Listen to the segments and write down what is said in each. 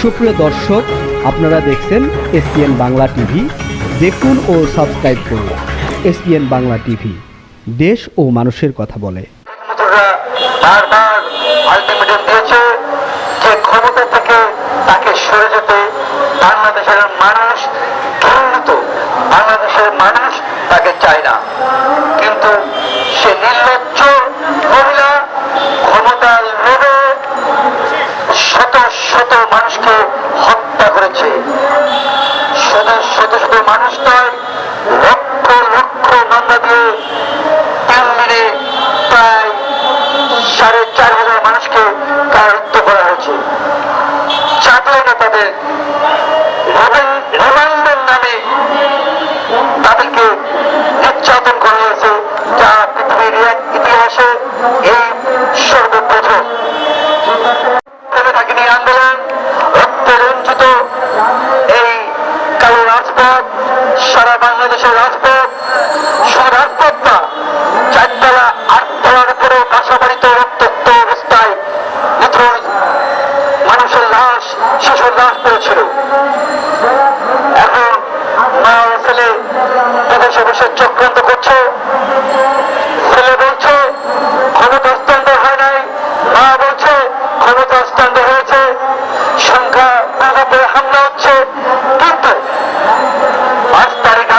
সুপ্রিয় দর্শক, আপনারা দেখছেন এসপিএন বাংলা টিভি। দেখুন ও সাবস্ক্রাইব করুন এসপিএন বাংলা টিভি। দেশ ও মানুষের কথা বলে। ক্ষমতা তাকে সরে মানুষ মানুষকে হত্যা করেছে। শত শত শত মানুষ লক্ষ লক্ষ মামলা দিয়ে তিন প্রায় সাড়ে চার হাজার মানুষকে কারারুদ্ধ করা হয়েছে। জাতীয় নেতাদের বাংলাদেশের রাজপথ শুধু চারতলা, আটতলার উপরেও বাসাবাড়িতে রক্তাক্ত অবস্থায় নিথর মানুষের লাশ, শিশুর লাশ পড়েছিল। এখন মা ও ছেলে বিদেশে বসে চক্রান্ত করছে। ছেলে বলছে, ক্ষমতা হস্তান্তর হয় নাই। মা বলছে, ক্ষমতা হস্তান্তর হয়েছে। সংখ্যা হামলা হচ্ছে। কিন্তু পাঁচ তারিখ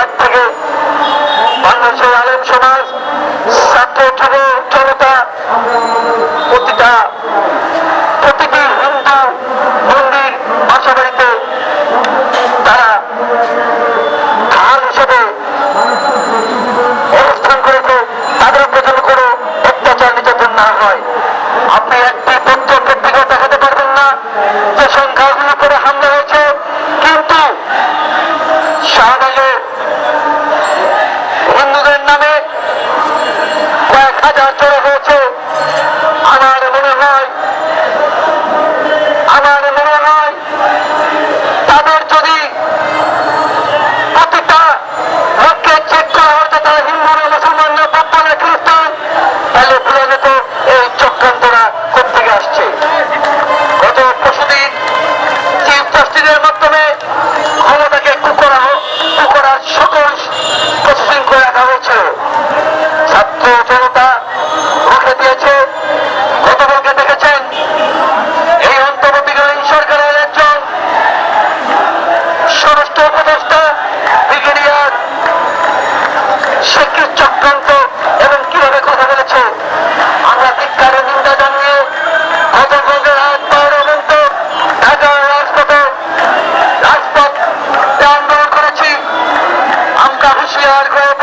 একসাথে Russian aircraft